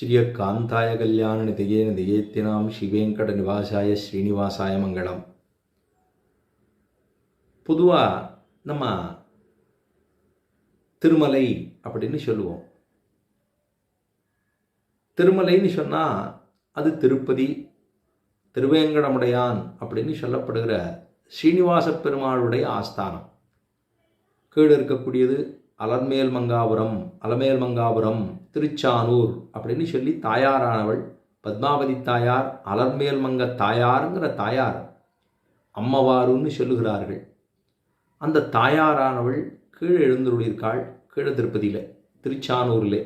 ஸ்ரீய காந்தாய கல்யாண நிதியேன திகேத்தினாம் ஸ்ரீவேங்கட நிவாசாய ஸ்ரீனிவாசாய மங்களம் பொதுவாக நம்ம திருமலை அப்படின்னு சொல்லுவோம். திருமலைன்னு சொன்னால் அது திருப்பதி திருவேங்கடமுடையான் அப்படின்னு சொல்லப்படுகிற ஸ்ரீனிவாச பெருமாளுடைய ஆஸ்தானம். கீழே இருக்கக்கூடியது அலர்மேல் மங்காபுரம் அலமேல் மங்காபுரம் திருச்சானூர் அப்படின்னு சொல்லி தாயாரானவள் பத்மாவதி தாயார் அலர்மேல் மங்க தாயாருங்கிற தாயார் அம்மவாருன்னு சொல்லுகிறார்கள். அந்த தாயாரானவள் கீழே எழுந்துள்ளிருக்காள் கீழே திருப்பதியில் திருச்சானூரில்.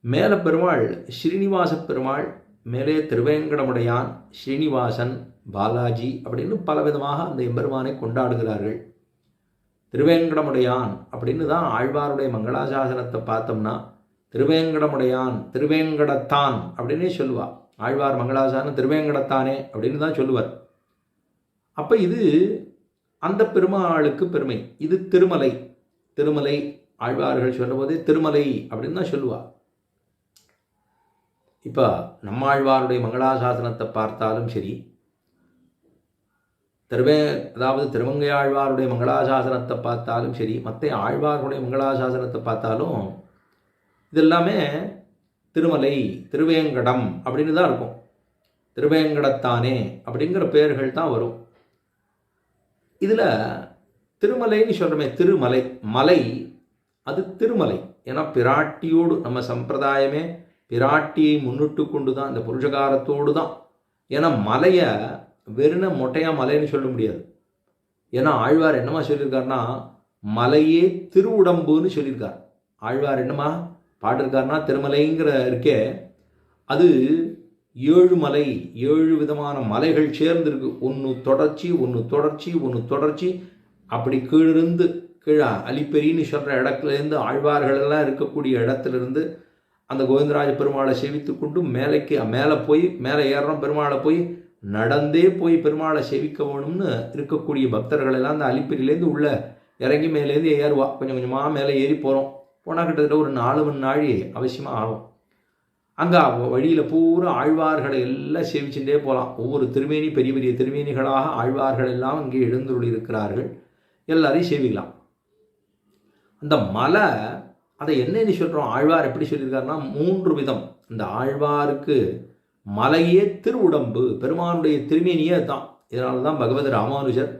மேலே பெருமாள் ஸ்ரீனிவாச பெருமாள் மேலே திருவேங்கடமுடையான் ஸ்ரீனிவாசன் பாலாஜி அப்படின்னு பலவிதமாக அந்த எம்பெருமானை கொண்டாடுகிறார்கள். திருவேங்கடமுடையான் அப்படின்னு தான் ஆழ்வாருடைய மங்களாசாசனத்தை பார்த்தோம்னா திருவேங்கடமுடையான் திருவேங்கடத்தான் அப்படின்னே சொல்லுவாள் ஆழ்வார் மங்களாசாசனம் திருவேங்கடத்தானே அப்படின்னு தான் சொல்லுவார். அப்போ இது அந்த பெருமாளுக்கு பெருமை. இது திருமலை. திருமலை ஆழ்வார்கள் சொல்லும்போதே திருமலை அப்படின்னு தான் சொல்லுவாள் இப்போ நம்மாழ்வாருடைய மங்களாசாசனத்தை பார்த்தாலும் சரி திருவே அதாவது திருமங்கை ஆழ்வாருடைய மங்களாசாசனத்தை பார்த்தாலும் சரி மற்ற ஆழ்வார்களுடைய மங்களாசாசனத்தை பார்த்தாலும் இதெல்லாமே திருமலை திருவேங்கடம் அப்படின்னு தான் இருக்கும். திருவேங்கடத்தானே அப்படிங்கிற பெயர்கள் தான் வரும். இதில் திருமலைன்னு சொல்கிறோமே திருமலை மலை அது திருமலை. ஏன்னா பிராட்டியோடு நம்ம சம்பிரதாயமே பிராட்டியை முன்னிட்டு கொண்டு தான் இந்த புருஷகாரத்தோடு தான் ஏன்னா மலையை வெறுன மொட்டையாக மலைன்னு சொல்ல முடியாது. ஏன்னா ஆழ்வார் என்னமா சொல்லியிருக்காருன்னா மலையே திருவுடம்புன்னு சொல்லியிருக்கார். ஆழ்வார் என்னமா பாடிருக்காருன்னா திருமலைங்கிற இருக்கே அது ஏழு மலை ஏழு விதமான மலைகள் சேர்ந்துருக்கு. ஒன்று தொடர்ச்சி ஒன்று தொடர்ச்சி ஒன்று தொடர்ச்சி. அப்படி கீழிருந்து கீழே அலிப்பெரின்னு சொல்கிற இடத்துலேருந்து ஆழ்வார்கள் எல்லாம் இருக்கக்கூடிய இடத்துலேருந்து அந்த கோவிந்தராஜ பெருமாளை சேவித்து கொண்டு மேலைக்கு மேலே போய் மேலே ஏறுறோம் பெருமாளை போய் நடந்தே போய் பெருமாளை சேவிக்க வேணும்னு இருக்கக்கூடிய பக்தர்கள் எல்லாம் அந்த அலிப்பிரிலேருந்து உள்ள இறங்கி மேலேருந்து ஏறுவா கொஞ்சம் கொஞ்சமாக மேலே ஏறி போகிறோம் போனால் கிட்டத்தட்ட ஒரு நாலு மணி நாழி அவசியமாக ஆகும். அங்கே வழியில் பூரா ஆழ்வார்களை எல்லாம் சேவிச்சுட்டே போகலாம் ஒவ்வொரு திருமேனி பெரிய பெரிய திருமேனிகளாக ஆழ்வார்கள் எல்லாம் அங்கே எழுந்துள்ளி இருக்கிறார்கள் எல்லாரையும் சேவிக்கலாம். அந்த மலை அதை என்னன்னு சொல்கிறோம் ஆழ்வார் எப்படி சொல்லியிருக்காருன்னா மூன்று விதம். இந்த ஆழ்வாருக்கு மலையே திருவுடம்பு பெருமானுடைய திருமேனியே தான் இதனால தான் பகவத் ராமானுஜர்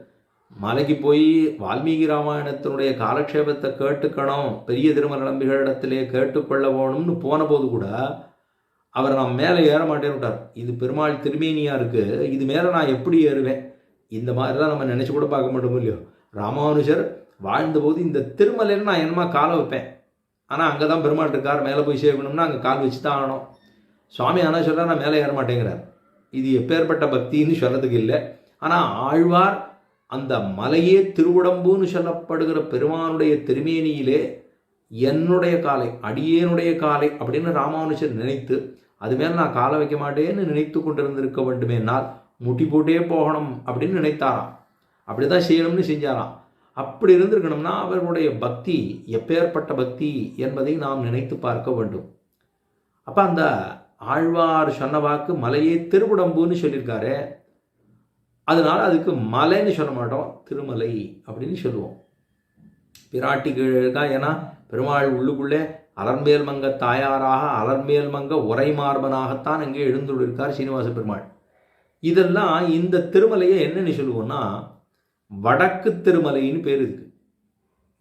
மலைக்கு போய் வால்மீகி ராமாயணத்தினுடைய காலக்ஷேபத்தை கேட்டுக்கணும் பெரிய திருமண நம்பிகளிடத்திலே கேட்டுக்கொள்ள போகணும்னு போன போது கூட அவர் நான் மேலே ஏற மாட்டேன்னு விட்டார். இது பெருமாள் திருமேனியாக இருக்குது இது மேலே நான் எப்படி ஏறுவேன்? இந்த மாதிரிலாம் நம்ம நினச்சி கூட பார்க்க மாட்டோம் இல்லையோ? ராமானுஜர் வாழ்ந்தபோது இந்த திருமலையில் நான் என்னமா காலை வைப்பேன்? ஆனால் அங்கே தான் பெருமாள் இருக்கார் மேலே போய் சேர்க்கணும்னா அங்கே கால் வச்சு தான் ஆகணும். சுவாமி ஆனால் சொல்கிறார் நான் மேலே ஏற மாட்டேங்கிறார். இது எப்பேற்பட்ட பக்தின்னு சொல்கிறதுக்கு இல்லை. ஆனால் ஆழ்வார் அந்த மலையே திருவுடம்புன்னு சொல்லப்படுகிற பெருமானுடைய திருமேனியிலே என்னுடைய காலை அடியேனுடைய காலை அப்படின்னு ராமானுஜர் நினைத்து அது மேலே நான் காலை வைக்க மாட்டேன்னு நினைத்து கொண்டிருந்திருக்க வேண்டுமேனால் முட்டி போட்டே போகணும் அப்படின்னு நினைத்தாராம். அப்படி தான் செய்யணும்னு செஞ்சாராம். அப்படி இருந்திருக்கணும்னா அவர்களுடைய பக்தி எப்பேற்பட்ட பக்தி என்பதை நாம் நினைத்து பார்க்க வேண்டும். அப்போ அந்த ஆழ்வார் சொன்ன வாக்கு மலையே திருவுடம்புன்னு சொல்லியிருக்காரு. அதனால் அதுக்கு மலைன்னு சொல்ல மாட்டோம் திருமலை அப்படின்னு சொல்லுவோம். பிராட்டி கீழே இருக்கா ஏன்னா பெருமாள் உள்ளுக்குள்ளே அலர்மேல் மங்க தாயாராக அலர்மேல் மங்க உரைமார்பனாகத்தான் அங்கே எழுந்துள்ளிருக்கார் சீனிவாச பெருமாள். இதெல்லாம் இந்த திருமலையை என்னென்னு சொல்லுவோம்னா வடக்கு திருமலைன்னு பேர் இருக்கு.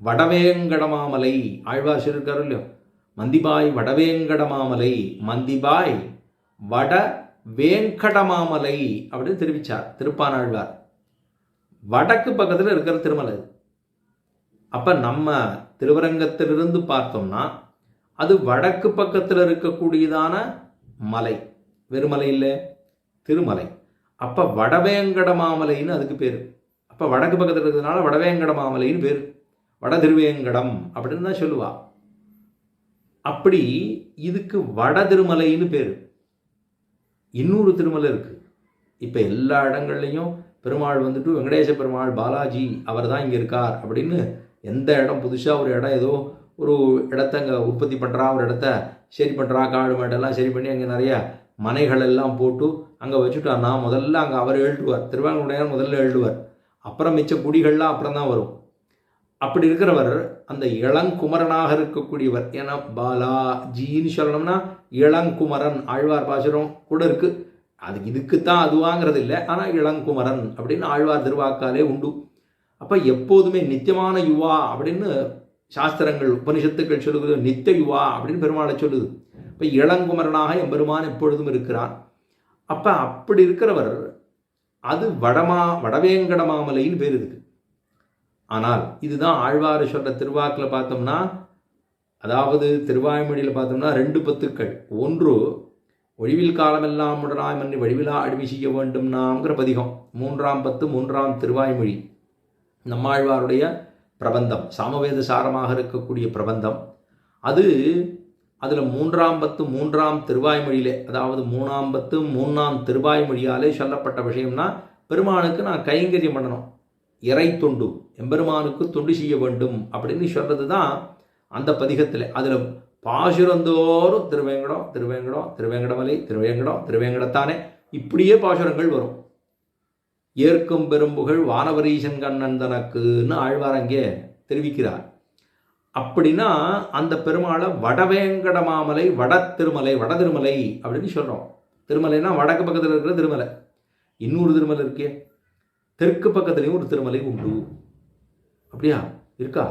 வடவேங்கடமாமலை ஆழ்வார் சொல்லியிருக்காரு இல்லையோ? மந்திபாய் வடவேங்கடமாமலை மந்திபாய் வட வேங்கடமாமலை அப்படின்னு தெரிவித்தார் திருப்பானாழ்வார். வடக்கு பக்கத்தில் இருக்கிற திருமலை அப்போ நம்ம திருவரங்கத்திலிருந்து பார்த்தோம்னா அது வடக்கு பக்கத்தில் இருக்கக்கூடியதான மலை. வெறுமலை இல்லை திருமலை. அப்போ வடவேங்கடமாமலைன்னு அதுக்கு பேர். அப்போ வடக்கு பக்கத்தில் இருக்கிறதுனால வடவேங்கடமாமலைன்னு பேர். வட திருவேங்கடம் அப்படின்னு தான் சொல்லுவாள் அப்படி இதுக்கு வட திருமலைன்னு பேர். இன்னொரு திருமலை இருக்குது இப்போ எல்லா இடங்கள்லையும் பெருமாள் வந்துட்டு வெங்கடேச பெருமாள் பாலாஜி அவர் தான் இங்கே இருக்கார் அப்படின்னு எந்த இடம் புதுசாக ஒரு இடம் ஏதோ ஒரு இடத்த அங்கே உற்பத்தி பண்ணுறா ஒரு இடத்த சரி பண்ணுறா காடு மாடெல்லாம் சரி பண்ணி அங்கே நிறைய மனைகள் எல்லாம் போட்டு அங்கே வச்சுட்டான்னா முதல்ல அங்கே அவர் எழுதுவார். திருவாங்கூடையார் முதல்ல எழுதுவார். அப்புறம் மிச்ச குடிகள்லாம் அப்புறம் தான் வரும். அப்படி இருக்கிறவர் அந்த இளங்குமரனாக இருக்கக்கூடியவர். ஏன்னா பாலா ஜின்னு சொல்லணும்னா இளங்குமரன் ஆழ்வார் பாசுரம் கூட இருக்கு. அது இதுக்குத்தான் அதுவாங்கிறது இல்லை ஆனால் இளங்குமரன் அப்படின்னு ஆழ்வார் திருவாக்காலே உண்டு. அப்போ எப்போதுமே நித்தியமான யுவா அப்படின்னு சாஸ்திரங்கள் உபனிஷத்துக்கள் சொல்லுது. நித்திய யுவா அப்படின்னு பெருமாளை சொல்லுது. இப்போ இளங்குமரனாக எம்பெருமான் எப்பொழுதும் இருக்கிறான். அப்போ அப்படி இருக்கிறவர் அது வடமா வடவேங்கடமாமலைன்னு பேர் இருக்கு. ஆனால் இதுதான் ஆழ்வார் சொல்ற திருவாக்கில் பார்த்தோம்னா அதாவது திருவாய்மொழியில் பார்த்தோம்னா ரெண்டு பத்துக்கள். ஒன்று ஒழிவில் காலமெல்லாம் உடனாய் மன்னி வழிவிலா அடிமை செய்ய வேண்டும் நாம்ங்கிற பதிகம். மூன்றாம் பத்து மூன்றாம் திருவாய்மொழி. நம்மாழ்வாருடைய பிரபந்தம் சாமவேத சாரமாக இருக்கக்கூடிய பிரபந்தம். அது அதில் மூன்றாம் பத்து மூன்றாம் திருவாய்மொழியிலே அதாவது மூணாம் பத்து மூணாம் திருவாய்மொழியாலே சொல்லப்பட்ட விஷயம்னா பெருமானுக்கு நான் கைங்கரியம் பண்ணணும். இறை தொண்டு எம்பெருமானுக்கு தொண்டு செய்ய வேண்டும் அப்படின்னு சொல்கிறது தான் அந்த பதிகத்தில். அதில் பாசுரந்தோறும் திருவேங்கடம் திருவேங்கடம் திருவேங்கடமலை திருவேங்கடம் திருவேங்கடத்தானே இப்படியே பாசுரங்கள் வரும். ஏற்கும் பெரும்புகழ் வானவரீசன் கண்ணன் தனக்குன்னு ஆழ்வார் அங்கே தெரிவிக்கிறார். அப்படின்னா அந்த பெருமாளை வடவேங்கடமாமலை வட திருமலை வட திருமலை அப்படின்னு சொல்கிறோம் திருமலைனா வடக்கு பக்கத்தில் இருக்கிற திருமலை. இன்னொரு திருமலை இருக்கே. தெற்கு பக்கத்துலேயும் ஒரு திருமலை உண்டு. அப்படியா? இருக்கா?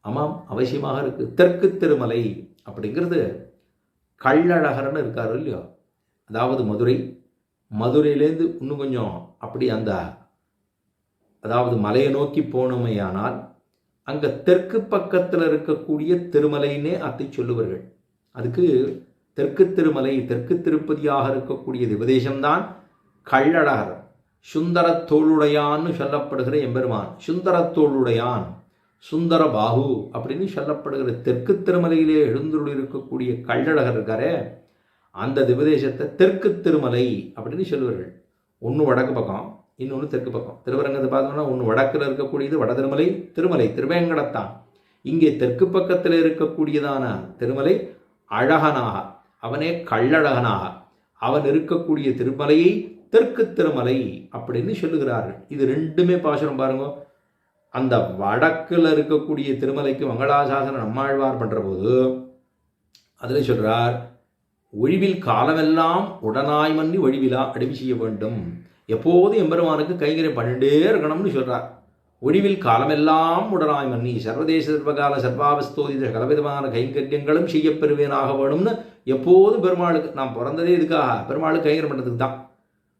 ஆமாம் அவசியமாக இருக்குது தெற்கு திருமலை அப்படிங்கிறது கள்ளழகர்னு இருக்காரு இல்லையோ? அதாவது மதுரை. மதுரையிலேருந்து இன்னும் கொஞ்சம் அப்படி அந்த அதாவது மலையை நோக்கி போனமையானால் அங்கே தெற்கு பக்கத்தில் இருக்கக்கூடிய திருமலைன்னே அத்தை சொல்லுவார்கள். அதுக்கு தெற்கு திருமலை தெற்கு திருப்பதியாக இருக்கக்கூடிய உபதேசம்தான் கள்ளழகர். சுந்தரத்தோளுடையான்னு சொல்லப்படுகிற எம்பெருமான். சுந்தரத்தோளுடையான் சுந்தர பாகு அப்படின்னு சொல்லப்படுகிற தெற்கு திருமலையிலே எழுந்துள்ள இருக்கக்கூடிய கள்ளழகர் இருக்காரே அந்த திவதேசத்தை தெற்கு திருமலை அப்படின்னு சொல்லுவார்கள். ஒன்று வடக்கு பக்கம் இன்னொன்று தெற்கு பக்கம். திருவரங்கத்தை பார்த்தோம்னா ஒன்று வடக்கில் இருக்கக்கூடியது வட திருமலை திருமலை திருவேங்கடத்தான். இங்கே தெற்கு பக்கத்தில் இருக்கக்கூடியதான திருமலை அழகனாக அவனே கள்ளழகனாக அவன் இருக்கக்கூடிய திருமலையை தெற்கு திருமலை அப்படின்னு சொல்லுகிறார்கள். இது ரெண்டுமே பாசுரம் பாருங்க. அந்த வடக்கில் இருக்கக்கூடிய திருமலைக்கு மங்களாசாசனம் நம்மாழ்வார் பண்ணுற போது அதில் சொல்கிறார் ஒழிவில் காலமெல்லாம் உடனாய் மன்னி ஒழிவிலா அடிமை செய்ய வேண்டும். எப்போதும் எம்பெருமானுக்கு கைங்கரியம் பண்ணிட்டே இருக்கணும்னு சொல்கிறார் ஒழிவில் காலமெல்லாம் உடனாய் மன்னி சர்வதேச சர்வகால சர்வாவஸ்தோதித கலவிதமான கைங்கரியங்களும் செய்யப்பெறுவேனாக வேணும்னு எப்போதும் பெருமாளுக்கு நான் பிறந்ததே இதுக்காக பெருமாளுக்கு கைங்கரம் பண்ணுறதுக்கு தான்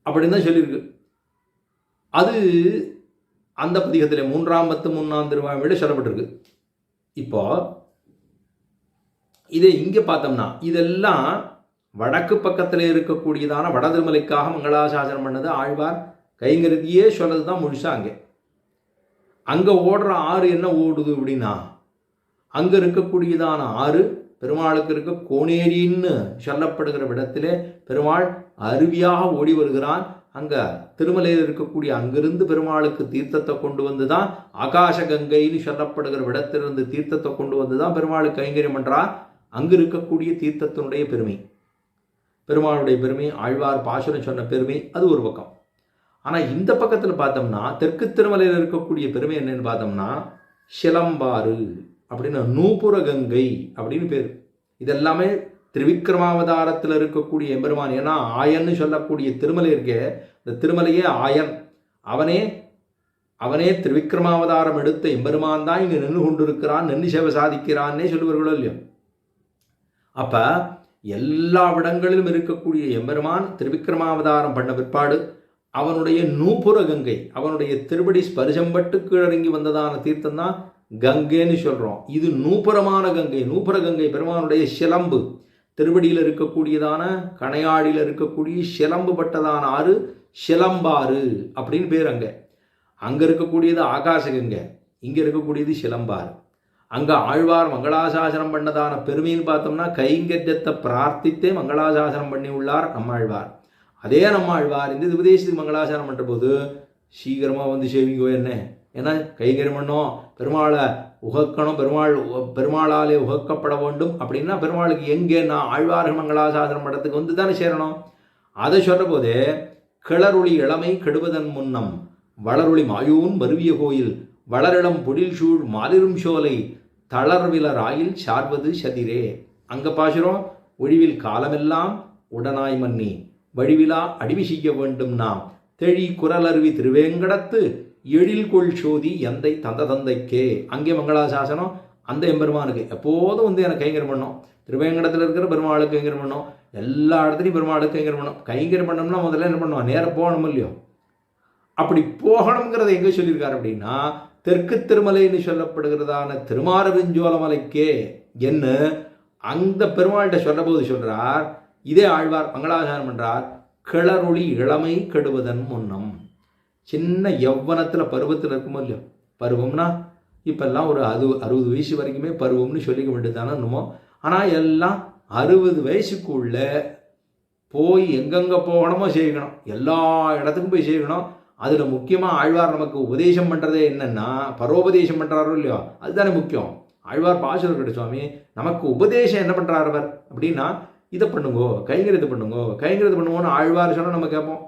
அப்படின்னு தான் சொல்லியிருக்கு. அது அந்த பதிகத்தில் மூன்றாம் பத்து மூணாம் திருவாய்மொழியில் சொல்லப்பட்டிருக்கு. இப்போ இதை இங்கே பார்த்தோம்னா இதெல்லாம் வடக்கு பக்கத்தில் இருக்கக்கூடியதான வட திருமலைக்காக மங்களாசாசனம் பண்ணது ஆழ்வார் கைங்கருதியே சொல்றது தான் முழுசா அங்கே. அங்கே ஓடுற ஆறு என்ன ஓடுது அப்படின்னா அங்கே இருக்கக்கூடியதான ஆறு பெருமாளுக்கு இருக்க. கோனேரின்னு சொல்லப்படுகிற இடத்திலே பெருமாள் அருவியாக ஓடி வருகிறான். அங்கே திருமலையில் இருக்கக்கூடிய அங்கிருந்து பெருமாளுக்கு தீர்த்தத்தை கொண்டு வந்து தான் ஆகாச கங்கைன்னு சொல்லப்படுகிற இடத்திலிருந்து தீர்த்தத்தை கொண்டு வந்து தான் பெருமாளுக்கு கைங்கரியம் பண்ணுறார் அங்கு இருக்கக்கூடிய தீர்த்தத்தினுடைய பெருமை. பெருமாளுடைய பெருமை ஆழ்வார் பாசுரம் சொன்ன பெருமை அது ஒரு பக்கம். ஆனால் இந்த பக்கத்தில் பார்த்தோம்னா தெற்கு திருமலையில் இருக்கக்கூடிய பெருமை என்னன்னு பார்த்தோம்னா சிலம்பாறு. அப்படின்னு நூபுர கங்கை அப்படின்னு பேர். இதெல்லாமே திரிவிக்ரமாவதாரத்தில் இருக்கக்கூடிய எம்பெருமான். ஏன்னா ஆயன்னு சொல்லக்கூடிய திருமலை இருக்கே இந்த திருமலையே ஆயன். அவனே அவனே திரிவிக்ரமாவதாரம் எடுத்த எம்பெருமான் தான் இங்கே நின்று கொண்டிருக்கிறான் நின்று சேவை சாதிக்கிறான்னே சொல்லுவார்களோ இல்லையோ? அப்போ எல்லா இடங்களிலும் இருக்கக்கூடிய எம்பெருமான் திருவிக்ரமாவதாரம் பண்ண பிற்பாடு அவனுடைய நூபுர கங்கை அவனுடைய திருப்படி ஸ்பரிசம்பட்டு கீழறங்கி வந்ததான தீர்த்தம் தான் கங்கைன்னு சொல்கிறோம் இது நூபுரமான கங்கை. நூபுர கங்கை பெருமானுடைய சிலம்பு. திருவடியில் இருக்கக்கூடியதான கணையாடியில் இருக்கக்கூடிய சிலம்பு பட்டதான ஆறு சிலம்பாறு அப்படின்னு பேர் அங்கே. அங்கே இருக்கக்கூடியது ஆகாசகங்கை. இங்கே இருக்கக்கூடியது சிலம்பாறு. அங்கே ஆழ்வார் மங்களாசாசனம் பண்ணதான பெருமைன்னு பார்த்தோம்னா கைங்கரியத்தை பிரார்த்தித்தே மங்களாசாசனம் பண்ணி உள்ளார் நம்மாழ்வார். அதே நம்மாழ்வார் இந்த உபதேசத்துக்கு மங்களாசாசனம் பண்ணுற போது சீக்கிரமாக வந்து சேவிங்கோ என்ன? ஏன்னா கைங்கரியம் பண்ணோம். பெருமாளை உகக்கணும் பெருமாள் உ- பெருமாளாலே உகக்கப்பட வேண்டும் அப்படின்னா பெருமாளுக்கு எங்கே நான் ஆழ்வார்கள் மங்களாசாதனம் படத்துக்கு வந்து தானே சேரணும்? அதை சொல்கிறபோது போதே கிளறுளி இளமை கெடுவதன் முன்னம் வளருளி மாயூன் வருவிய கோயில் வளரிடம் பொழில் சூழ் மாலிரும் சோலை தளர்விலர் ஆயில் சார்வது சதிரே. அங்கே பாசுறோம் ஒழிவில் காலமெல்லாம் உடனாய் மன்னி வழிவிலா அடிவி செய்ய வேண்டும் நாம். தெழி குரலருவி திருவேங்கடத்து எழில் கொள் சோதி எந்தை தந்த தந்தைக்கே அங்கே மங்களாசாசனம் அந்த எம்பெருமானுக்கு. எப்போதும் வந்து எனக்கு கைங்கரம் பண்ணும். திருவேங்கடத்தில் இருக்கிற பெருமாளுக்கு கைங்கரம் பண்ணும். எல்லா இடத்துலையும் பெருமாளுக்கு கைங்கரம் பண்ணும். கைங்கரம் பண்ணோம்னா முதல்ல என்ன பண்ணுவோம் நேரம் போகணும் இல்லையோ? அப்படி போகணுங்கிறத எங்கே சொல்லியிருக்காரு அப்படின்னா தெற்கு திருமலைன்னு சொல்லப்படுகிறதான திருமாரவிஞ்சோலமலைக்கே என்ன? அந்த பெருமாள்கிட்ட சொல்லபோது சொல்கிறார் இதே ஆழ்வார் மங்களாசாரம் பண்ணுறார் கிளறொளி இளமை கெடுவதன் முன்னம். சின்ன எவ்வனத்தில் பருவத்தில் இருக்குமோ இல்லையோ? பருவம்னா இப்போல்லாம் ஒரு அது அறுபது வயசு வரைக்குமே பருவம்னு சொல்லிக்க வேண்டியதானே என்னமோ? ஆனால் எல்லாம் அறுபது வயசுக்குள்ளே போய் எங்கெங்கே போகணுமோ செய்யணும். எல்லா இடத்துக்கும் போய் செய்யணும். அதில் முக்கியமாக ஆழ்வார் நமக்கு உபதேசம் பண்ணுறதே என்னென்னா பரோபதேசம் பண்ணுறாரோ இல்லையோ? அதுதானே முக்கியம். ஆழ்வார் பாசுரர்கிட்ட சுவாமி நமக்கு உபதேசம் என்ன பண்ணுறாரு அவர்? அப்படின்னா இதை பண்ணுங்கோ கைங்கிறது பண்ணுங்கோ கைங்கிறது பண்ணுவோன்னு ஆழ்வார் சொன்னால் நம்ம கேட்போம்.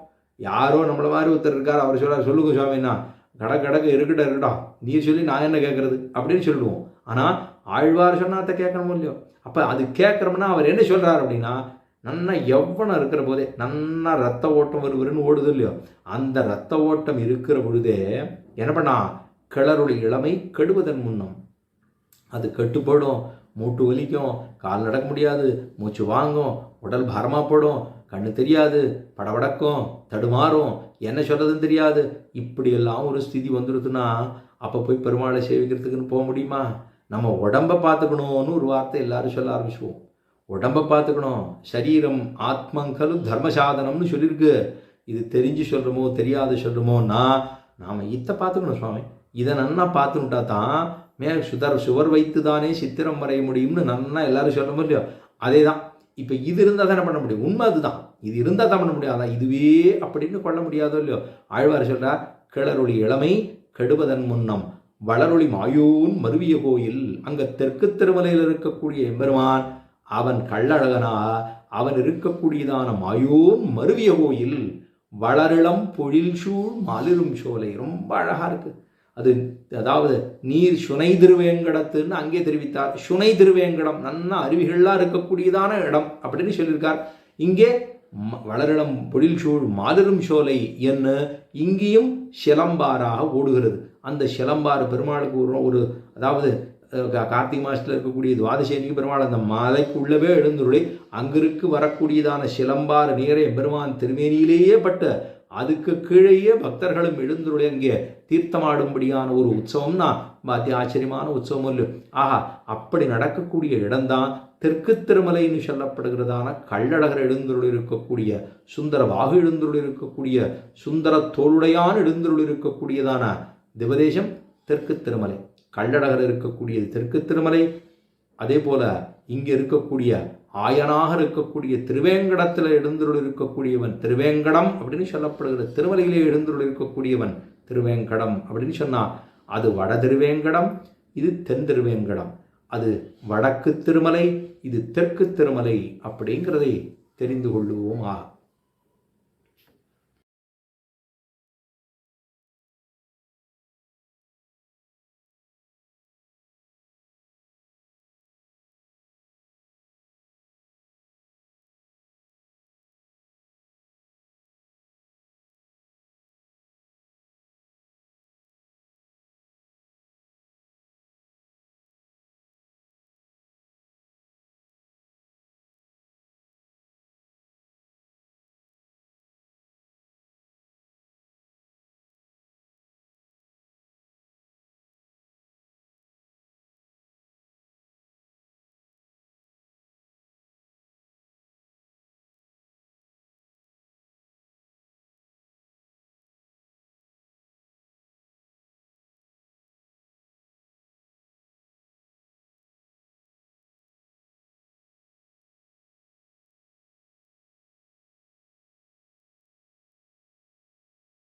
யாரோ நம்மளை மாதிரி ஒருத்தர் இருக்கார் அவர் சொல்கிறார் சொல்லுங்க சுவாமின்னா கட கடக்க இருக்கட்டும் இருக்கட்டும். நீ சொல்லி நான் என்ன கேட்கறது அப்படின்னு சொல்லுவோம். ஆனால் ஆழ்வார் சொன்னா அதை கேட்கணும் இல்லையோ? அப்போ அது கேட்குறோம்னா அவர் என்ன சொல்கிறார் அப்படின்னா நன்னா எவ்வளோ இருக்கிற போதே நன்னா ரத்த ஓட்டம் வருவருன்னு ஓடுது இல்லையோ? அந்த ரத்த ஓட்டம் இருக்கிற பொழுதே என்ன பண்ணா? கிளறுடைய இளமை கெடுவதன் முன்னம். அது கட்டுப்படும். மூட்டு வலிக்கும். கால் நடக்க முடியாது. மூச்சு வாங்கும். உடல் பாரமாக போடும். கண்ணு தெரியாது படபடக்கும் தடுமாறும் என்ன சொல்கிறதுன்னு தெரியாது. இப்படியெல்லாம் ஒரு ஸ்திதி வந்துடுதுன்னா அப்போ போய் பெருமாளை சேவிக்கிறதுக்குன்னு போக முடியுமா? நம்ம உடம்பை பார்த்துக்கணும்னு ஒரு வார்த்தை எல்லாரும் சொல்ல ஆரம்பிச்சுவோம். உடம்பை பார்த்துக்கணும். சரீரம் ஆத்மங்கலு தர்மசாதனம்னு சொல்லியிருக்கு. இது தெரிஞ்சு சொல்கிறோமோ தெரியாது சொல்கிறோமோன்னா நாம் இத்தை பார்த்துக்கணும் சுவாமி. இதை நன்னா பார்த்துக்கிட்டா தான் மே சுதர் சுவர் வைத்து தானே சித்திரம் வரைய முடியும்னு நன்னா எல்லாரும் சொல்கிறோமோ இல்லையோ? அதே தான் இப்போ இது இருந்தால் தானே பண்ண முடியும்? உண்மை அதுதான். இது இருந்தால் தான் பண்ண முடியாதா இதுவே அப்படின்னு கொள்ள முடியாதோ இல்லையோ? ஆழ்வார் சொல்றார் கிளறொளி இளமை கெடுவதன் முன்னம் வளரொளி மாயோன் மருவிய கோயில். அங்கே தெற்கு திருமலையில் இருக்கக்கூடிய எம்பெருமான் அவன் கள்ளழகனா? அவன் இருக்கக்கூடியதான மாயோன் மருவிய கோயில். வளரிளம் பொழில் சூழ் மாலிரும் சோலை. ரொம்ப அழகாக இருக்குது அது அதாவது நீர் சுனை திருவேங்கடத்துன்னு அங்கே தெரிவித்தார். சுனை திருவேங்கடம் நன்னா அருவிகள்லாம் இருக்கக்கூடியதான இடம் அப்படின்னு சொல்லியிருக்கார். இங்கே ம- வளரிளம் பொழில் சூழ் மாலிரும் சோலை என்ன இங்கேயும் சிலம்பாராக ஓடுகிறது. அந்த சிலம்பாறு பெருமாளுக்கு ஒரு அதாவது கார்த்திகை மாதத்தில் இருக்கக்கூடிய துவாதசேனிக்கு பெருமாள் அந்த மலைக்குள்ளவே எழுந்துருளி அங்கிருக்கு வரக்கூடியதான சிலம்பாறு நீரை பெருமான் திருமேனியிலேயே பட்ட அதுக்கு கீழேயே பக்தர்களும் எழுந்துருளி அங்கே தீர்த்தமாடும்படியான ஒரு உற்சவம்னா அதி ஆச்சரியமான உற்சவம் இல்லை ஆஹா அப்படி நடக்கக்கூடிய இடம்தான் தெற்கு திருமலைன்னு சொல்லப்படுகிறதான கள்ளழகர் எழுந்தருள் இருக்கக்கூடிய சுந்தர வாகு எழுந்தருள் இருக்கக்கூடிய சுந்தர தோளுடையான் எழுந்தருள் இருக்கக்கூடியதான திவதேசம் தெற்கு திருமலை. கள்ளழகர் இருக்கக்கூடியது தெற்கு திருமலை அதே போல இங்கே இருக்கக்கூடிய ஆயனாக இருக்கக்கூடிய திருவேங்கடத்தில் எழுந்தருள் இருக்கக்கூடியவன் திருவேங்கடம் அப்படின்னு சொல்லப்படுகிற திருமலையிலே எழுந்துருள் இருக்கக்கூடியவன் திருவேங்கடம் அப்படின்னு சொன்னால் அது வட திருவேங்கடம் இது தென் திருவேங்கடம். அது வடக்கு திருமலை இது தெற்கு திருமலை அப்படிங்கிறதை தெரிந்து கொள்ளுவோம்? ஆ